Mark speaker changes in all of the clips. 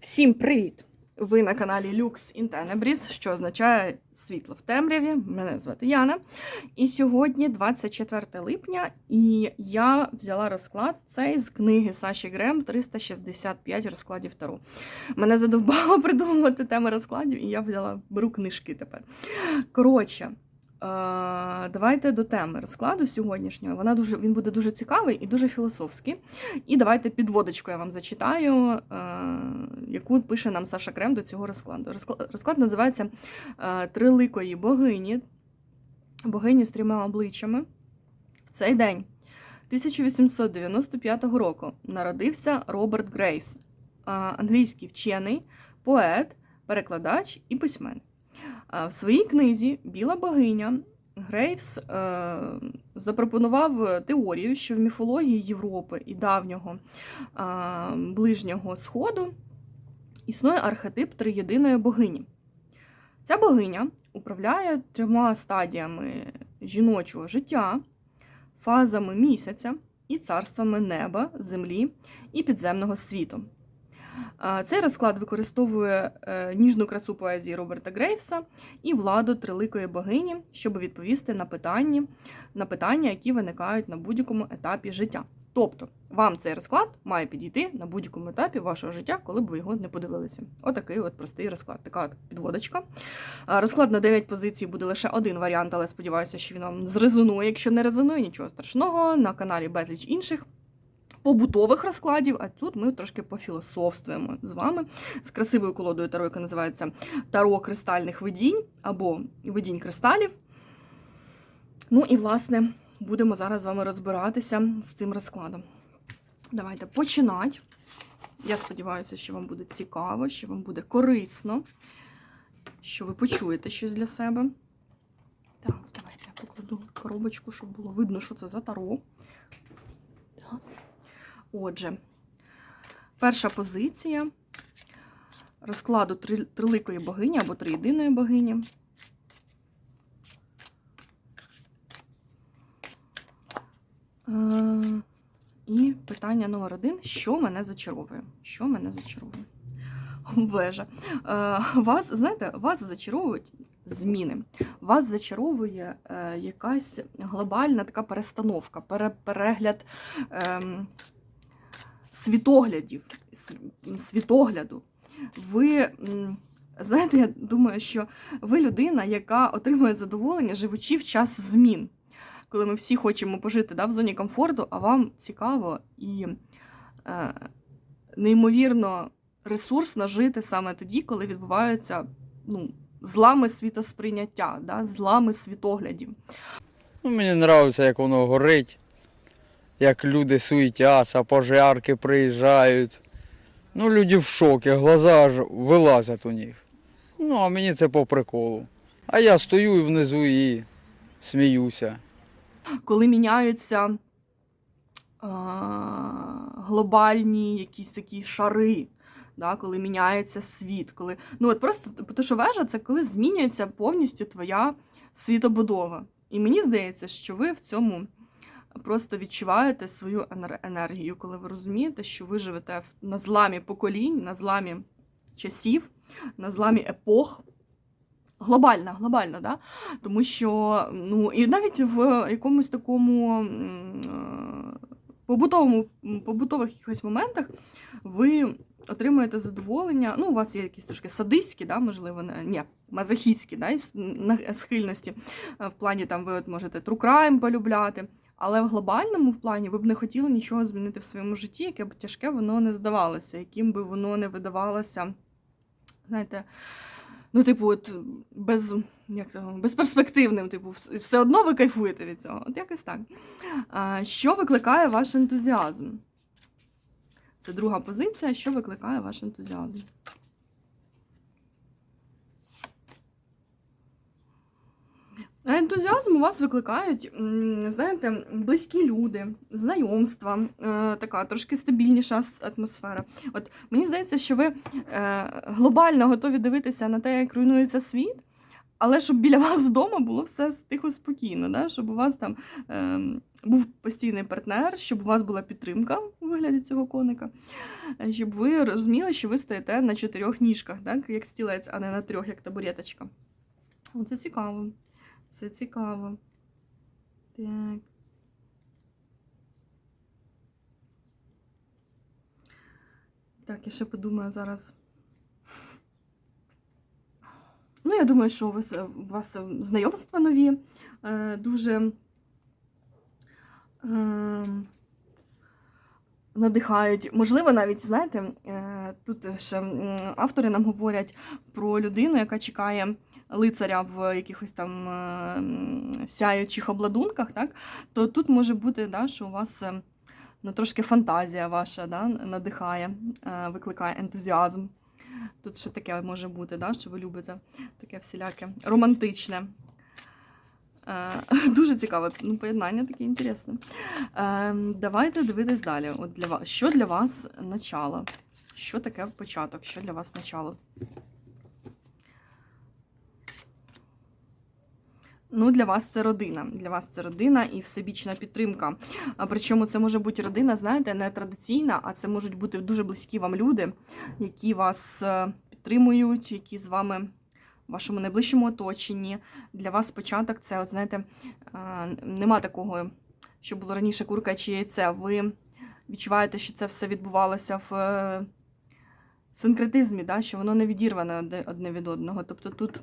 Speaker 1: Всім привіт! Ви на каналі Lux in Tenebris, що означає світло в темряві. Мене звати Яна. І сьогодні 24 липня, і я взяла розклад цей з книги Саші Грем 365 розкладів Таро. Мене задовбало придумувати теми розкладів, і я взяла беру книжки тепер. Коротше. Е, Давайте до теми розкладу сьогоднішнього. Вона дуже, він буде дуже цікавий і дуже філософський. І давайте підводочку я вам зачитаю, е, яку пише нам Саша Крем до цього розкладу. Розклад, називається е, Триликої богині, богині з трьома обличчями. В цей день 1895 року народився Роберт Грейс, англійський вчений, поет, перекладач і письменник. В своїй книзі Біла богиня Грейвс е, запропонував теорію, що в міфології Європи і давнього ближнього сходу існує архетип триєдиної богині. Ця богиня управляє трьома стадіями жіночого життя, фазами місяця і царствами неба, землі і підземного світу. Цей розклад використовує е, ніжну красу поезії Роберта Грейвса і владу триликої богині, щоб відповісти на питання, на питання, які виникають на будь-якому етапі життя. Тобто, вам цей розклад має підійти на будь-якому етапі вашого життя, коли б ви його не подивилися. Отакий от простий розклад. Така от підводочка. Розклад на 9 позицій буде лише один варіант, але сподіваюся, що він вам зрезонує. Якщо не резонує, нічого страшного. На каналі безліч інших побутових розкладів, а тут ми трошки пофілософствуємо з вами з красивою колодою таро, яка називається Таро кристальних видінь або видінь кристалів. Ну і, власне, будемо зараз з вами розбиратися з цим розкладом. Давайте починати. Я сподіваюся, що вам буде цікаво, що вам буде корисно, що ви почуєте щось для себе. Так, давайте я покладу коробочку, щоб було видно, що це за таро. Отже, перша позиція розкладу триликої богині або триєдиної богині. Е, І питання номер один: що мене зачаровує? Що мене зачаровує? Вежа. Е, Вас, знаєте, вас зачаровують зміни. Вас зачаровує е, якась глобальна така перестановка, перегляд ем, світоглядів, світогляду. Ви. Знаєте, я думаю, що ви людина, яка отримує задоволення, живучи в час змін коли ми всі хочемо пожити да, в зоні комфорту, а вам цікаво і е, неймовірно ресурсно жити саме тоді, коли відбуваються ну, злами світосприйняття, да, злами світоглядів.
Speaker 2: Ну, мені подобається, як воно горить, як люди суетяться, пожарки приїжджають. Ну, люди в шокі, глаза аж вилазять у них. Ну, а мені це по приколу. А я стою внизу і сміюся.
Speaker 1: Коли міняються а, глобальні якісь такі шари. Да, коли міняється світ, коли ну от просто тому що вежа це коли змінюється повністю твоя світобудова. І мені здається, що ви в цьому просто відчуваєте свою енер- енергію, коли ви розумієте, що ви живете на зламі поколінь, на зламі часів, на зламі епох. Глобально, глобально, да? тому що ну і навіть в якомусь такому е, побутовому побутових якихось моментах ви отримуєте задоволення. Ну, у вас є якісь трошки садистські, да, можливо, ні, мазохістські да, схильності. Е, В плані там ви от можете true crime полюбляти. Але в глобальному плані ви б не хотіли нічого змінити в своєму житті, яке б тяжке воно не здавалося, яким би воно не видавалося, знаєте, ну, типу, от без, як то, безперспективним, типу, все одно ви кайфуєте від цього. От якось так. Що викликає ваш ентузіазм? Це друга позиція, що викликає ваш ентузіазм. А Ентузіазм у вас викликають, знаєте, близькі люди, знайомства, е, така трошки стабільніша атмосфера. От мені здається, що ви е, глобально готові дивитися на те, як руйнується світ, але щоб біля вас вдома було все тихо спокійно, да? щоб у вас там ем, був постійний партнер, щоб у вас була підтримка у вигляді цього коника, щоб ви розуміли, що ви стоїте на чотирьох ніжках, так? як стілець, а не на трьох, як табуреточка. Це цікаво. Це цікаво. Так. Так, я ще подумаю зараз. Ну, я думаю, що у вас, у вас знайомства нові е, дуже е, надихають. Можливо, навіть, знаєте, е, тут ще автори нам говорять про людину, яка чекає лицаря в якихось там е, сяючих обладунках, так? то тут може бути, да, що у вас е, ну, трошки фантазія ваша да, надихає, е, викликає ентузіазм. Тут ще таке може бути, да, що ви любите таке всіляке романтичне. Е, Дуже цікаве ну, поєднання таке інтересне. Е, Давайте дивитись далі. От для вас, що для вас начало? Що таке початок? Що для вас начало? Ну, для вас це родина. Для вас це родина і всебічна підтримка. Причому це може бути родина, знаєте, не традиційна, а це можуть бути дуже близькі вам люди, які вас е, підтримують, які з вами в вашому найближчому оточенні. Для вас початок це, от знаєте, е, нема такого, що було раніше курка чи яйце. Ви відчуваєте, що це все відбувалося в е, синкретизмі, да? що воно не відірване одне- одне від одного. Тобто тут.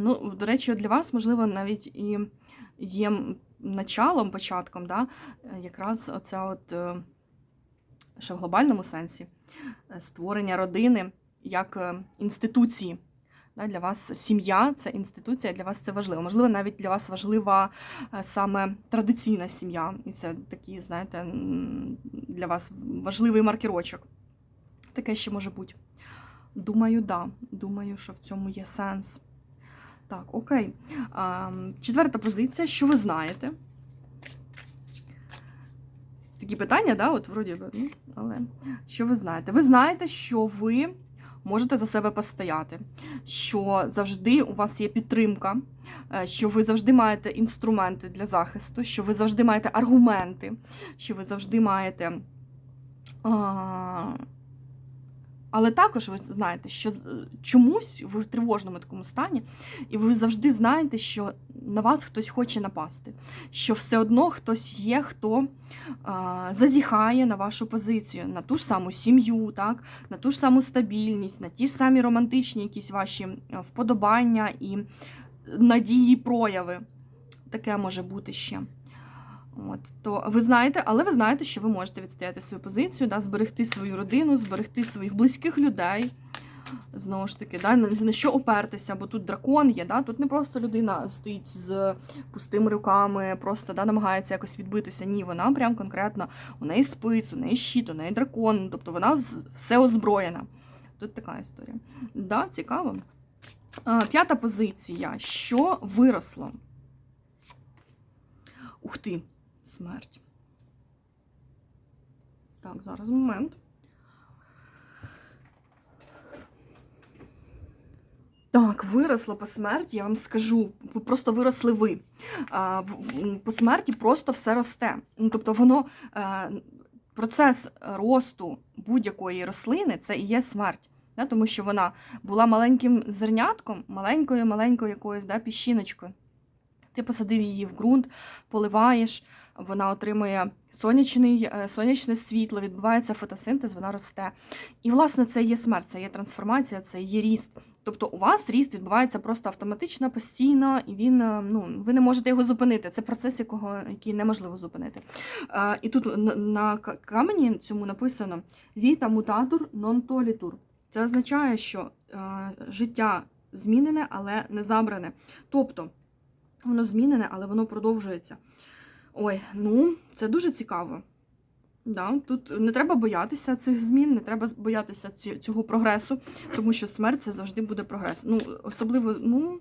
Speaker 1: Ну, до речі, для вас, можливо, навіть і є началом, початком, да, е, якраз оця от, е, ще в глобальному сенсі, е, створення родини як інституції. Да, Для вас сім'я це інституція, для вас це важливо. Можливо, навіть для вас важлива саме традиційна сім'я. І це такий, знаєте, для вас важливий маркерочок. Таке ще може бути. Думаю, да. Думаю, що в цьому є сенс. Так, окей. А, четверта позиція. Що ви знаєте? Такі питання, да, от вроді би, ну, але що ви знаєте? Ви знаєте, що ви можете за себе постояти, що завжди у вас є підтримка, е, що ви завжди маєте інструменти для захисту, що ви завжди маєте аргументи, що ви завжди маєте. А, але також ви знаєте, що чомусь ви в тривожному такому стані, і ви завжди знаєте, що на вас хтось хоче напасти, що все одно хтось є, хто а, зазіхає на вашу позицію, на ту ж саму сім'ю, так, на ту ж саму стабільність, на ті ж самі романтичні якісь ваші е, вподобання і надії, прояви. Таке може бути ще. От, то ви знаєте, але ви знаєте, що ви можете відстояти свою позицію, да, зберегти свою родину, зберегти своїх близьких людей. Знову ж таки, да, на, що опертися, бо тут дракон є, да, тут не просто людина стоїть з пустими руками, просто да, намагається якось відбитися. Ні, вона прям конкретно у неї спис, у неї щит, у неї дракон, тобто вона все озброєна. Тут така історія. Да, цікаво. П'ята позиція. Що виросло? Ух ти, смерть. Так, зараз момент. Так, виросло по смерті, я вам скажу. Просто виросли ви. По смерті просто все росте. Ну, тобто, воно е, процес росту будь-якої рослини це і є смерть. Да? Тому що вона була маленьким зернятком, маленькою, маленькою якоюсь да, піщиночкою. Ти посадив її в ґрунт, поливаєш, вона отримує сонячний, е, сонячне світло, відбувається фотосинтез, вона росте. І, власне, це є смерть, це є трансформація, це є ріст. Тобто у вас ріст відбувається просто автоматично, постійно, і він е, ну ви не можете його зупинити. Це процес, якого який неможливо зупинити. Е, і тут на, камені цьому написано Vita mutatur non tolitur. Це означає, що е, життя змінене, але не забране. Тобто воно змінене, але воно продовжується. Ой, ну це дуже цікаво. Да, тут не треба боятися цих змін, не треба боятися цього прогресу, тому що смерть це завжди буде прогрес. Ну, особливо, ну,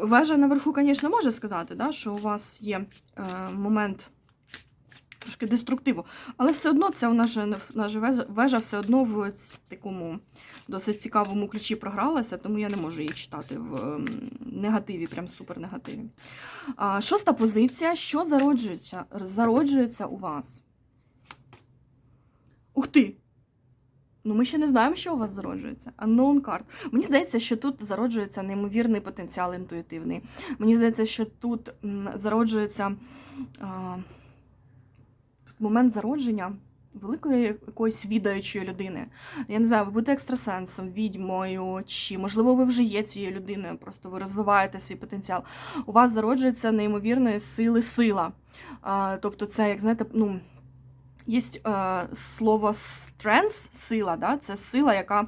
Speaker 1: вежа наверху, звісно, може сказати, да, що у вас є е, момент трошки деструктиву. Але все одно це наша вежа- все одно в такому досить цікавому ключі програлася, тому я не можу її читати в ем, негативі, прям супер негативі. Шоста позиція. Що зароджується? Зароджується у вас? Ух ти! Ну, ми ще не знаємо, що у вас зароджується. Unknown card. Мені здається, що тут зароджується неймовірний потенціал інтуїтивний. Мені здається, що тут зароджується а, момент зародження великої якоїсь відаючої людини. Я не знаю, ви будете екстрасенсом, відьмою, чи можливо ви вже є цією людиною, просто ви розвиваєте свій потенціал. У вас зароджується неймовірної сили сила. А, тобто, це, як знаєте, ну. Є е, слово strength, сила, да? це сила, яка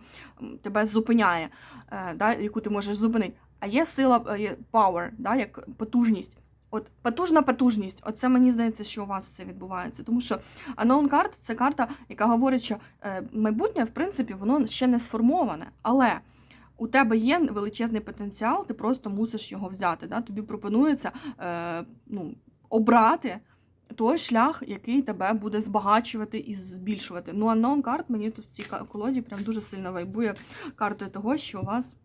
Speaker 1: тебе зупиняє, е, да? яку ти можеш зупинити. А є сила е, power, да? як потужність. От потужна потужність. Оце мені здається, що у вас це відбувається. Тому що card – це карта, яка говорить, що е, майбутнє, в принципі, воно ще не сформоване. Але у тебе є величезний потенціал, ти просто мусиш його взяти. Да? Тобі пропонується е, ну, обрати той шлях, який тебе буде збагачувати і збільшувати. Ну, unknown карт мені тут в цій колоді прям дуже сильно вайбує картою того, що у вас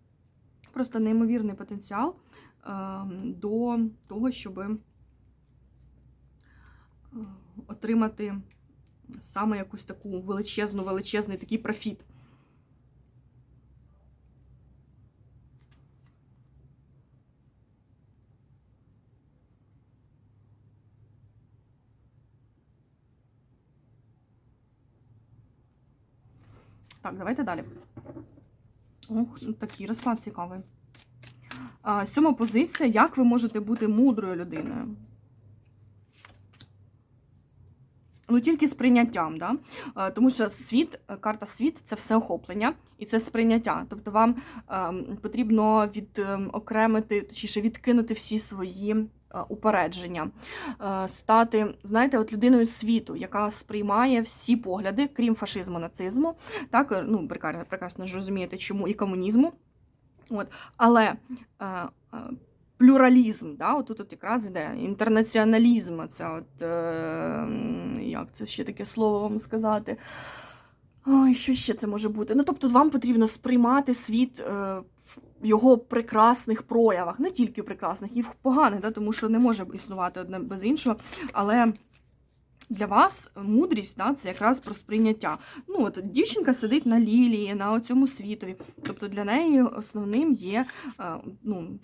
Speaker 1: просто неймовірний потенціал до того, щоб е, отримати саме якусь таку величезну, величезний такий профіт. Так, давайте далі. Ох, такий розклад цікавий. Сьома позиція. Як ви можете бути мудрою людиною? Ну, тільки з прийняттям, да? Тому що світ, карта світ це всеохоплення і це сприйняття. Тобто вам ем, потрібно відокремити, точніше, відкинути всі свої е, упередження, е, стати, знаєте, от людиною світу, яка сприймає всі погляди, крім фашизму, нацизму. Так, е, ну, прекрасно ж розумієте, чому і комунізму. От, але е, е, плюралізм, да, от тут от якраз іде інтернаціоналізм, це от, е, як це ще таке слово вам сказати. Ой, що ще це може бути? Ну, тобто, вам потрібно сприймати світ е, в його прекрасних проявах, не тільки прекрасних, і в поганих, да, тому що не може існувати одне без іншого. Але для вас мудрість да, це якраз про сприйняття. Ну, от дівчинка сидить на лілії, на цьому світові. Тобто для неї основним є е, ну,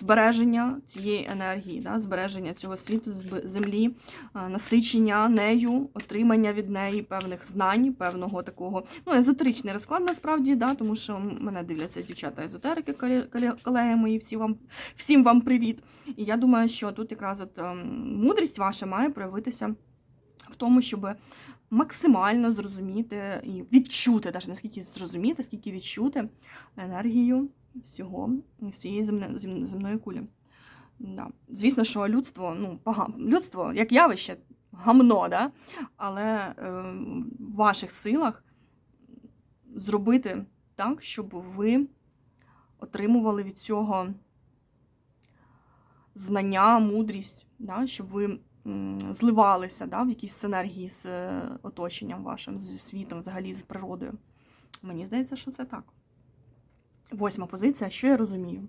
Speaker 1: збереження цієї енергії, да, збереження цього світу, землі, е, насичення нею, отримання від неї певних знань, певного такого ну, езотеричний розклад насправді, да, тому що мене дивляться дівчата езотерики, коле- коле- колеги мої, всі вам, всім вам привіт. І я думаю, що тут якраз от ем, мудрість ваша має проявитися в тому, щоб максимально зрозуміти і відчути, навіть не скільки зрозуміти, скільки відчути енергію всього, всієї земне, земної кулі. Да. Звісно, що людство, ну, погано. Людство, як явище, гамно, да? але е, в ваших силах зробити так, щоб ви отримували від цього знання, мудрість, да? щоб ви зливалися да? в якійсь синергії з е, оточенням вашим, зі світом, взагалі з природою. Мені здається, що це так. Восьма позиція. Що я розумію?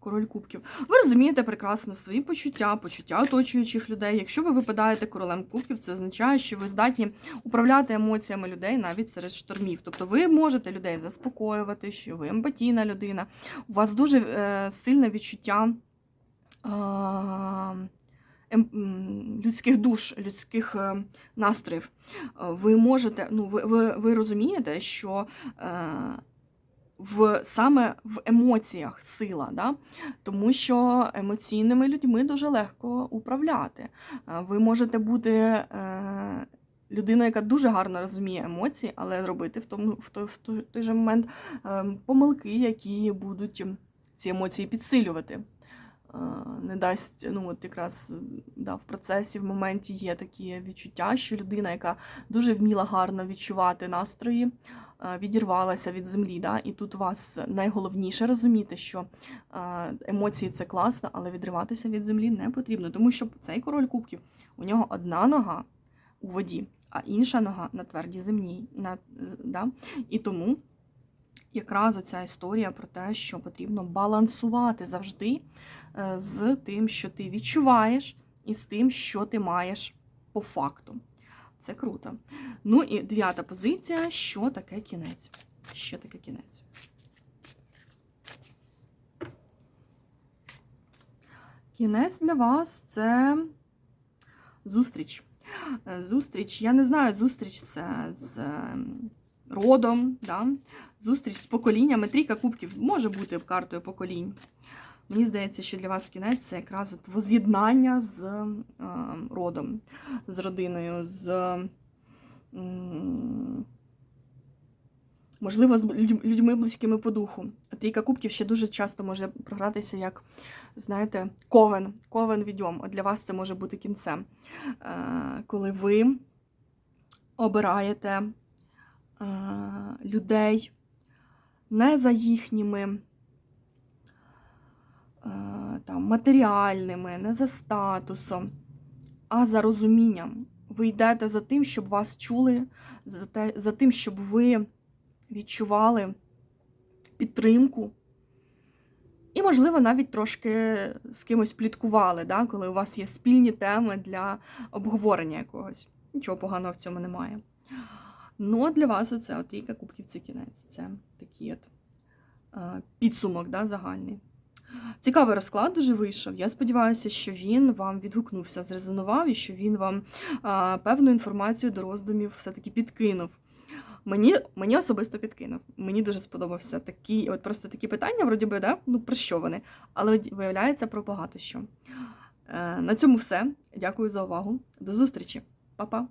Speaker 1: Король кубків. Ви розумієте прекрасно свої почуття, почуття оточуючих людей. Якщо ви випадаєте королем кубків, це означає, що ви здатні управляти емоціями людей навіть серед штормів. Тобто ви можете людей заспокоювати, що ви емпатійна людина. У вас дуже е, сильне відчуття. Е, людських душ, людських е, настроїв. Е, Ви можете, ну ви, ви, ви розумієте, що е, в саме в емоціях сила, да? тому що емоційними людьми дуже легко управляти. Ви можете бути людиною, яка дуже гарно розуміє емоції, але робити в тому в той, в той, же момент е, помилки, які будуть ці емоції підсилювати. Е, не дасть, ну от якраз да, в процесі, в моменті є такі відчуття, що людина, яка дуже вміла гарно відчувати настрої, е, відірвалася від землі. Да? І тут у вас найголовніше розуміти, що е, емоції це класно, але відриватися від землі не потрібно, тому що цей король кубків у нього одна нога у воді, а інша нога на твердій землі. На, да? І тому якраз ця історія про те, що потрібно балансувати завжди е, з тим, що ти відчуваєш, і з тим, що ти маєш по факту. Це круто. Ну і дев'ята позиція: що таке кінець? Що таке кінець? Кінець для вас це зустріч. Е, Зустріч, я не знаю, зустріч це з родом, да? зустріч з поколіннями. Трійка кубків може бути картою поколінь. Мені здається, що для вас кінець це якраз от воз'єднання з е, родом, з родиною, з можливо, з людьми близькими по духу. Трійка кубків ще дуже часто може програтися як, знаєте, ковен, ковен відьом. От для вас це може бути кінцем, Е, коли ви обираєте людей не за їхніми е, там, матеріальними, не за статусом, а за розумінням. Ви йдете за тим, щоб вас чули, за, те, за тим, щоб ви відчували підтримку. І, можливо, навіть трошки з кимось пліткували, да, коли у вас є спільні теми для обговорення якогось. Нічого поганого в цьому немає. Ну, для вас оце от трійка кубків це кінець. Це такий от підсумок да, загальний. Цікавий розклад дуже вийшов. Я сподіваюся, що він вам відгукнувся, зрезонував і що він вам а, певну інформацію до роздумів все-таки підкинув. Мені, мені особисто підкинув. Мені дуже сподобався такі, от просто такі питання, вроді би, да? ну про що вони? Але виявляється про багато що. Е, на цьому все. Дякую за увагу. До зустрічі. Па-па.